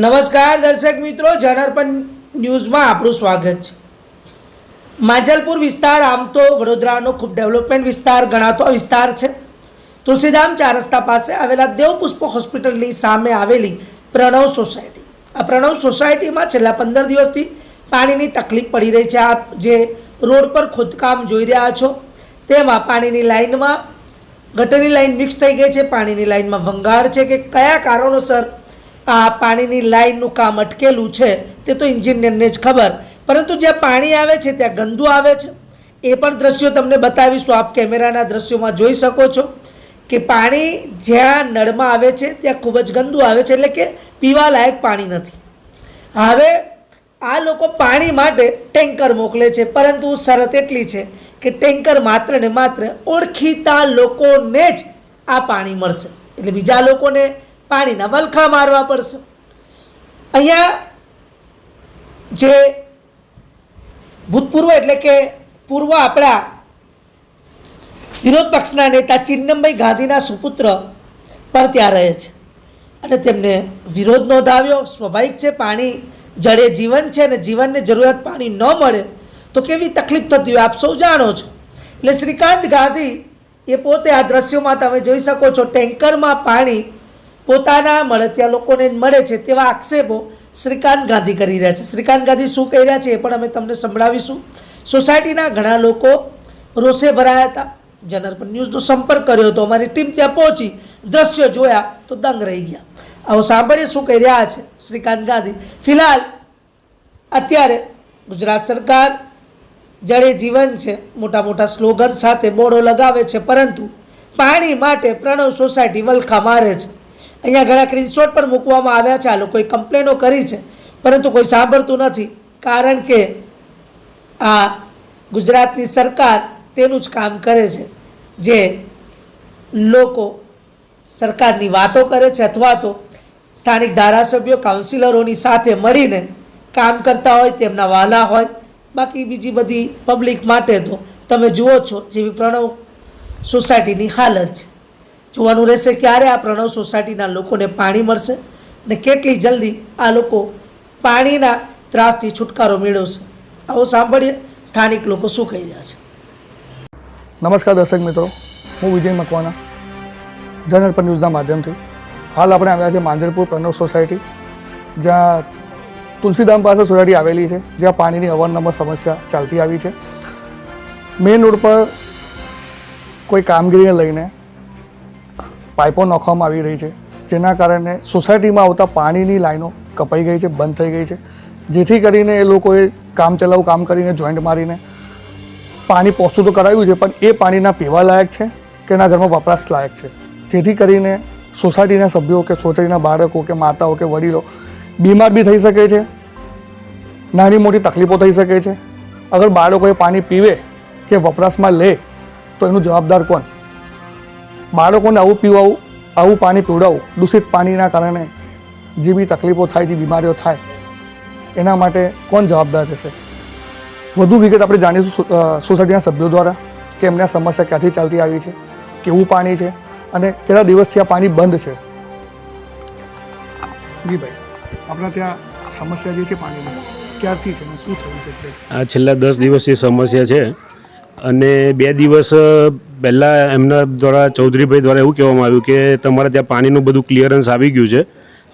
નમસ્કાર દર્શક મિત્રો જનરપન ન્યૂઝમાં આપણું સ્વાગત છે. માંજલપુર વિસ્તાર આમ તો વડોદરાનો ખૂબ ડેવલપમેન્ટ વિસ્તાર ગણાતો વિસ્તાર છે. તુલસીધામ ચાર રસ્તા પાસે આવેલા દેવપુષ્પ હોસ્પિટલની સામે આવેલી પ્રણવ સોસાયટી. આ પ્રણવ સોસાયટીમાં છેલ્લા પંદર દિવસથી પાણીની તકલીફ પડી રહી છે. આપ જે રોડ પર ખોદકામ જોઈ રહ્યા છો, તેમાં પાણીની લાઇનમાં ગટરની લાઈન મિક્સ થઈ ગઈ છે. પાણીની લાઇનમાં ભંગાર છે કે કયા કારણોસર આ પાણીની લાઈનનું કામ અટકેલું છે તે તો ઇન્જિનિયરને જ ખબર. પરંતુ જ્યાં પાણી આવે છે, ત્યાં ગંદુ આવે છે. એ પણ દ્રશ્યો તમને બતાવીશું. આપ કેમેરાના દ્રશ્યોમાં જોઈ શકો છો કે પાણી જ્યાં નળમાં આવે છે, ત્યાં ખૂબ જ ગંદુ આવે છે, એટલે કે પીવાલાયક પાણી નથી. હવે આ લોકો પાણી માટે ટેન્કર મોકલે છે, પરંતુ શરત એટલી છે કે ટેન્કર માત્ર ને માત્ર ઓળખીતા લોકોને જ આ પાણી મળશે. એટલે બીજા લોકોને પાણીના મલખા મારવા પડશે. અહીંયા જે ભૂતપૂર્વ એટલે કે પૂર્વ આપણા વિરોધ પક્ષના નેતા ચિન્નમભાઈ ગાંધીના સુપુત્ર પણ ત્યાં રહે છે. અને તેમને વિરોધ નોંધાવ્યો. સ્વાભાવિક છે, પાણી જળે જીવન છે અને જીવનને જરૂરિયાત પાણી ન મળે તો કેવી તકલીફ થતી હોય આપ સૌ જાણો છો. એટલે શ્રીકાંત ગાંધી એ પોતે આ દ્રશ્યોમાં તમે જોઈ શકો છો, ટેન્કરમાં પાણી પોતાના મળતિયા લોકોને મળે છે તેવા આક્ષેપો શ્રીકાંત ગાંધી કરી રહ્યા છે. શ્રીકાંત ગાંધી શું કહી રહ્યા છે એ પણ અમે તમને સંભળાવીશું. સોસાયટીના ઘણા લોકો રોષે ભરાયા હતા. જનરપન ન્યૂઝનો સંપર્ક કર્યો હતો. અમારી ટીમ ત્યાં પહોંચી, દ્રશ્ય જોયા તો દંગ રહી ગયા. આવો સાંભળીએ શું કહી રહ્યા છે શ્રીકાંત ગાંધી. ફિલહાલ, અત્યારે ગુજરાત સરકાર જળે જીવન છે. મોટા મોટા સ્લોગન સાથે બોર્ડો લગાવે છે, પરંતુ પાણી માટે પ્રણવ સોસાયટી વલખા મારે છે. અહીંયા ઘણા સ્ક્રીનશોટ પણ મૂકવામાં આવ્યા છે. આ લોકોએ કમ્પ્લેનો કરી છે. પરંતુ કોઈ સાંભળતું નથી. કારણ કે આ ગુજરાતની સરકાર તેનું જ કામ કરે છે. જે લોકો સરકારની વાતો કરે છે અથવા તો સ્થાનિક ધારાસભ્યો કાઉન્સિલરોની સાથે મળીને કામ કરતા હોય, તેમના વાલા હોય. બાકી બીજી બધી પબ્લિક માટે તો તમે જુઓ છો. જેવી પ્રણવ સોસાયટીની હાલત છે. જોવાનું રહેશે ક્યારે આ પ્રણવ સોસાયટીના લોકોને પાણી મળશે અને કેટલી જલ્દી આ લોકો પાણીના ત્રાસથી છુટકારો મેળવશે. આવો સાંભળીએ સ્થાનિક લોકો શું કહી રહ્યા છે. નમસ્કાર દર્શક મિત્રો, હું વિજય મકવાના જનરલ ન્યૂઝના માધ્યમથી. હાલ આપણે આવ્યા છે માંજરપુર પ્રણવ સોસાયટી, જ્યાં તુલસીધામ પાસે સોસાયટી આવેલી છે, જ્યાં પાણીની અવારનવાર સમસ્યા ચાલતી આવી છે. મેઇન રોડ પર કોઈ કામગીરીને લઈને પાઇપો નાખવામાં આવી રહી છે, જેના કારણે સોસાયટીમાં આવતા પાણીની લાઈનો કપાઈ ગઈ છે, બંધ થઈ ગઈ છે. જેથી કરીને એ લોકોએ કામ ચલાવ, કામ કરીને જોઈન્ટ મારીને પાણી પહોંચતું તો કરાવ્યું છે, પણ એ પાણીના પીવા લાયક છે કે એના ઘરમાં વપરાશ લાયક છે? જેથી કરીને સોસાયટીના સભ્યો કે સોસાયટીના બાળકો કે માતાઓ કે વડીલો બીમાર બી થઈ શકે છે, નાની મોટી તકલીફો થઈ શકે છે. અગર બાળકોએ પાણી પીવે કે વપરાશમાં લે, તો એનું જવાબદાર કોણ? બાળકોને આવું પીવાવું, આવું પાણી પીવડાવવું દૂષિત પાણીના કારણે જે બી તકલીફો થાય, જે બીમારીઓ થાય, એના માટે કોણ જવાબદાર રહેશે? વધુ વિગત આપણે જાણીશું સોસાયટીના સભ્યો દ્વારા કે એમને આ સમસ્યા ક્યાંથી ચાલતી આવી છે, કેવું પાણી છે અને કેટલા દિવસથી આ પાણી બંધ છે? જી ભાઈ, આપણા ત્યાં સમસ્યા જે છે પાણીની, ક્યારથી છે શું થયું છે? આ છેલ્લા દસ દિવસની સમસ્યા છે. અને બે દિવસ પહેલાં એમના દ્વારા, ચૌધરીભાઈ દ્વારા એવું કહેવામાં આવ્યું કે તમારે ત્યાં પાણીનું બધું ક્લિયરન્સ આવી ગયું છે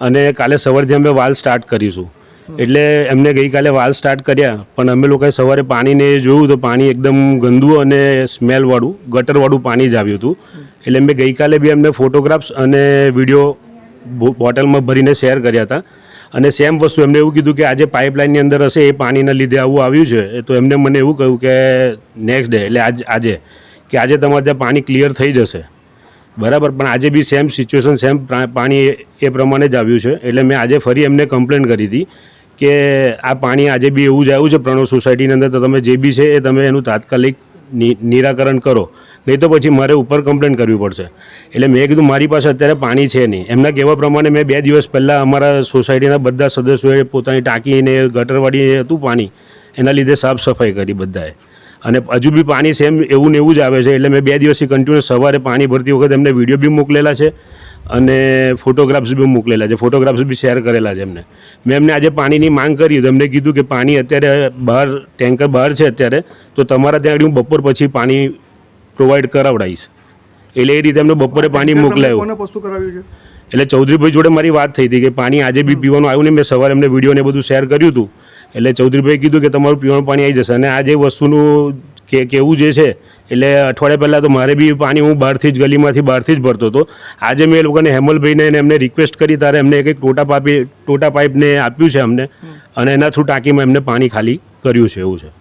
અને કાલે સવારથી અમે વાલ સ્ટાર્ટ કરીશું. એટલે એમને ગઈકાલે વાલ સ્ટાર્ટ કર્યા, પણ અમે લોકોએ સવારે પાણીને જોયું તો પાણી એકદમ ગંદુ અને સ્મેલવાળું, ગટરવાળું પાણી જ આવ્યું હતું. એટલે મેં ગઈકાલે બી એમને ફોટોગ્રાફ્સ અને વીડિયો બોટલમાં ભરીને શેર કર્યા હતા. અને સેમ વસ્તુ એમને એવું કીધું કે આજે પાઇપલાઇનની અંદર હશે, એ પાણીના લીધે આવું આવ્યું છે. તો એમને મને એવું કહ્યું કે નેક્સ્ટ ડે એટલે આજ, આજે, કે આજે તમારે ત્યાં પાણી ક્લિયર થઈ જશે. બરાબર, પણ આજે બી સેમ સિચ્યુએશન સેમ પાણી એ- પ્રમાણે જ આવ્યું છે. એટલે મેં આજે ફરી એમને કમ્પ્લેન કરી હતી કે આ પાણી આજે બી એવું જ આવ્યું છે, પ્રણવ સોસાયટીની અંદર, તો તમે જે બી છે એ તમે એનું તાત્કાલિક નિરાકરણ કરો. નહીં તો પછી મારે ઉપર કમ્પ્લેન કરવી પડશે. એટલે મેં કીધું, મારી પાસે અત્યારે પાણી છે નહીં. એમના કહેવા પ્રમાણે મેં બે દિવસ પહેલાં અમારા સોસાયટીના બધા સદસ્યોએ પોતાની ટાંકીને ગટરવાળી હતું પાણી. એના લીધે સાફ સફાઈ કરી બધાએ. અને હજુ બી પાણી સેમ એવું ને એવું જ આવે છે. એટલે મેં બે દિવસથી કન્ટિન્યુ સવારે પાણી ભરતી વખત એમને વીડિયો બી મોકલેલા છે અને ફોટોગ્રાફ્સ બી મોકલેલા છે. ફોટોગ્રાફ્સ બી શેર કરેલા છે એમને. મેં એમને આજે પાણીની માંગ કરી. તો એમને કીધું કે પાણી અત્યારે બહાર ટેન્કર બહાર છે અત્યારે. તો તમારા ત્યાં હું બપોર પછી પાણી પ્રોવાઈડ કરાવડાવીશ એટલે એ રીતે એમને બપોરે પાણી મોકલાયું. એટલે ચૌધરીભાઈ જોડે મારી વાત થઈ હતી કે પાણી આજે બી પીવાનું આવ્યું ને મેં સવારે એમને વીડિયો ને બધું શેર કર્યું હતું. એટલે ચૌધરીભાઈ કીધું કે તમારું પીવાનું પાણી આવી જશે. અને આ જે વસ્તુનું કે કેવું જે છે એટલે અઠવાડિયા પહેલાં તો મારે બી પાણી હું બહારથી જ ગલીમાંથી બહારથી જ ભરતો હતો. આજે મેં એ લોકોને હેમલભાઈને એને એમને રિક્વેસ્ટ કરી તારે એમને એક એક ટોટા પાપી ટોટા પાઇપને આપ્યું છે અમને. અને એના થ્રુ ટાંકીમાં એમને પાણી ખાલી કર્યું છે એવું છે.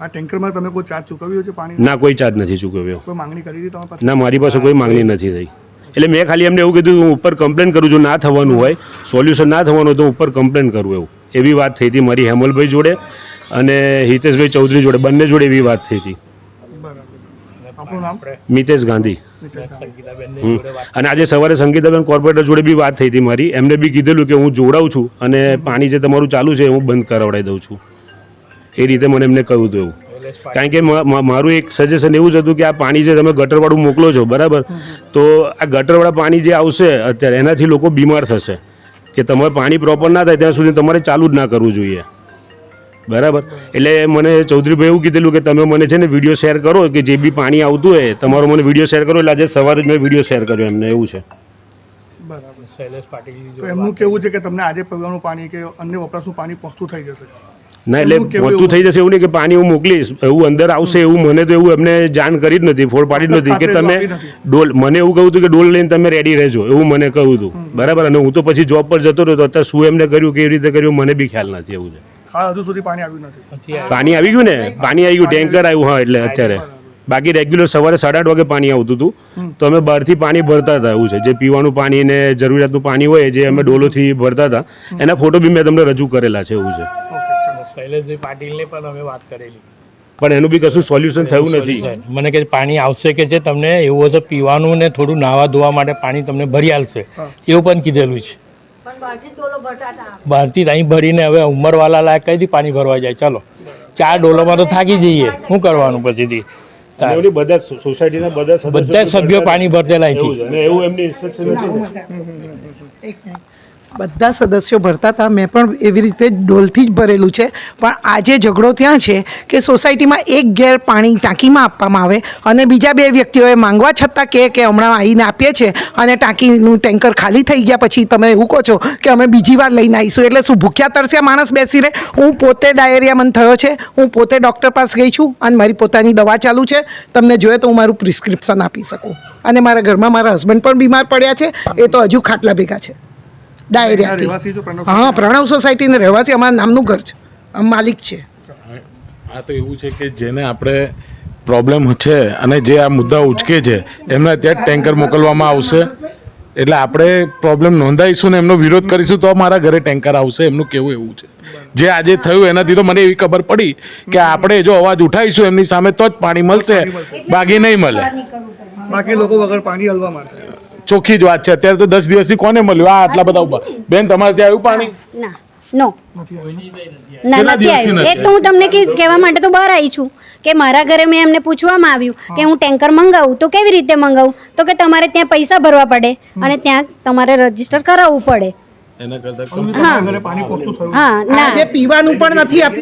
આ ટેન્કરમાં તમે કોઈ ચાર્જ ચૂકવ્યો છે પાણી ના કોઈ ચાર્જ નથી ચૂકવ્યો. કોઈ માંગણી કરી હતી તમારી પાસે? ના મારી પાસે કોઈ માંગણી નથી થઈ એટલે મેં ખાલી એમને એવું કીધું હું ઉપર કમ્પ્લેન કરું છું ના થવાનું હોય સોલ્યુશન ના થવાનું હોય તો હું ઉપર કમ્પ્લેન કરું એવું. એવી વાત થઈ હતી મારી હેમલભાઈ જોડે અને હિતેશભાઈ ચૌધરી જોડે બંને જોડે એવી વાત થઈ હતી. મિતેશ ગાંધી. અને આજે સવારે સંગીતાબેન કોર્પોરેટર જોડે બી વાત થઈ હતી મારી. એમને બી કીધેલું કે હું જોડાઉં છું અને પાણી જે તમારું ચાલુ છે હું બંધ કરાવડાવી દઉં છું. એ રીતે મને એમને કહ્યું હતું એવું. કારણ કે મારું એક સજેશન એવું જ હતું કે આ પાણી જે તમે ગટરવાળું મોકલો છો બરાબર? તો આ ગટરવાળા પાણી જે આવશે અત્યારે એનાથી લોકો બીમાર થશે. કે તમારે પાણી પ્રોપર ના થાય ત્યાં સુધી તમારે ચાલુ જ ના કરવું જોઈએ. બરાબર? એટલે મને ચૌધરીભાઈ એવું કીધેલું કે તમે મને છે ને વીડિયો શેર કરો કે જે બી પાણી આવતું હોય તમારો મને વીડિયો શેર કરો એટલે આજે સવારે જ મેં વીડિયો શેર કર્યો એમને એવું છે. બરાબર શૈલેષ પાટીલ એમનું કેવું છે કે તમને આજે પીવાનું પાણી કે અન્ય વપરાશનું પાણી પહોંચતું થઈ જશે? ના એટલે એમનું થઈ જશે એવું નહીં કે પાણી હું મોકલીશ એવું અંદર આવશે એવું મને તો એવું એમને જાણ કરી જ નથી ફોડ પાડી જ નથી કે તમે. ડોલ મને એવું કહ્યું હતું કે ડોલ લઈને તમે રેડી રહેજો એવું મને કહ્યું હતું બરાબર? અને હું તો પછી જોબ પર જતો રહ્યો તો અત્યારે શું એમને કર્યું કેવી રીતે કર્યું મને બી ખ્યાલ નથી એવું છે. હજુ સુધી પાણી આવ્યું નથી. પાણી આવી ગયું ને? પાણી આવી ગયું ટેન્કર આવ્યું હા એટલે અત્યારે. બાકી રેગ્યુલર સવારે સાડા આઠ વાગે પાણી આવતું હતું. તો અમે બહારથી પાણી ભરતા હતા એવું છે. જે પીવાનું પાણી ને જરૂરિયાતનું પાણી હોય જે અમે ડોલોથી ભરતા હતા એના ફોટો બી મેં તમને રજૂ કરેલા છે એવું છે. શૈલેષભાઈ પાટીલને પણ અમે વાત કરેલી. પણ એનું બી કશું સોલ્યુશન થયું નથી. મને કે પાણી આવશે કે છે તમને એવું હશે પીવાનું ને થોડું નાવા ધોવા માટે પાણી તમને ભરી આલશે. એવું પણ કીધેલું છે. બહારથી અહીં ભરીને હવે ઉંમરવાલા લાયક કઈથી પાણી ભરવા જાય. ચાલો. ચાર ડોલોમાં તો થાકી જઈએ. શું કરવાનું પછીથી? બધા સોસાયટીના બધા બધા જ સભ્યો પાણી ભરતેલા છે. એવું એમની instruction હતી ને. બધા સદસ્યો ભરતા હતા. મેં પણ એવી રીતે ડોલથી જ ભરેલું છે. પણ આજે ઝઘડો ત્યાં છે કે સોસાયટીમાં એક ઘેર પાણી ટાંકીમાં આપવામાં આવે અને બીજા બે વ્યક્તિઓએ માંગવા છતાં કહે કે હમણાં આવીને આપીએ છીએ અને ટાંકીનું ટેન્કર ખાલી થઈ ગયા પછી તમે એવું કહો છો કે અમે બીજી વાર લઈને આવીશું. એટલે શું ભૂખ્યા તરસ્યા માણસ બેસી રહે? હું પોતે ડાયરિયા મન થયો છે. હું પોતે ડૉક્ટર પાસે ગઈ છું અને મારી પોતાની દવા ચાલુ છે. તમને જોઈએ તો હું મારું પ્રિસ્ક્રિપ્શન આપી શકું. અને મારા ઘરમાં મારા હસબન્ડ પણ બીમાર પડ્યા છે. એ તો હજુ ખાટલા ભેગા છે. ડાયરિયાથી રહેવાસી હા પ્રણવ સોસાયટીને રહેવાસી અમારા નામનું ઘર છે. આમ માલિક છે. આ તો એવું છે કે જેને આપણે પ્રોબ્લેમ છે અને જે આ મુદ્દા ઉચકે છે એમને ત્યાં જ ટેન્કર મોકલવામાં આવશે. એટલે આપણે પ્રોબ્લેમ નોંધાઈશું ને એમનો વિરોધ કરીશું તો મારા ઘરે ટેન્કર આવશે. એમનું કેવું એવું છે. જે આજે થયું એનાથી તો મને એવી ખબર પડી કે આપણે જો અવાજ ઉઠાવીશું એમની સામે તો જ પાણી મળશે. બાકી નહીં મળે. બાકી લોકો વગર પાણી હલવા માંડશે. ચોખ્ખી જ વાત છે. અત્યારે તો દસ દિવસથી કોને મળ્યું? આ આટલા બધા ઉપર બેન તમારે ત્યાં આવ્યું પાણી? ના નો. ના નથી આવ્યું નથી એક તો હું તમને કી- કહેવા માટે તો બહાર આવી છું કે મારા ઘરે મેં એમને પૂછવામાં આવ્યું કે હું ટેન્કર મંગાવું તો કેવી રીતે મંગાવું? તો કે તમારે ત્યાં પૈસા ભરવા પડે અને ત્યાં તમારે રજિસ્ટર કરાવવું પડે. એના કરતાં તમારા ઘરે પાણી પહોંચતું થયું. હા ના. પીવાનું પણ નથી આપ્યું.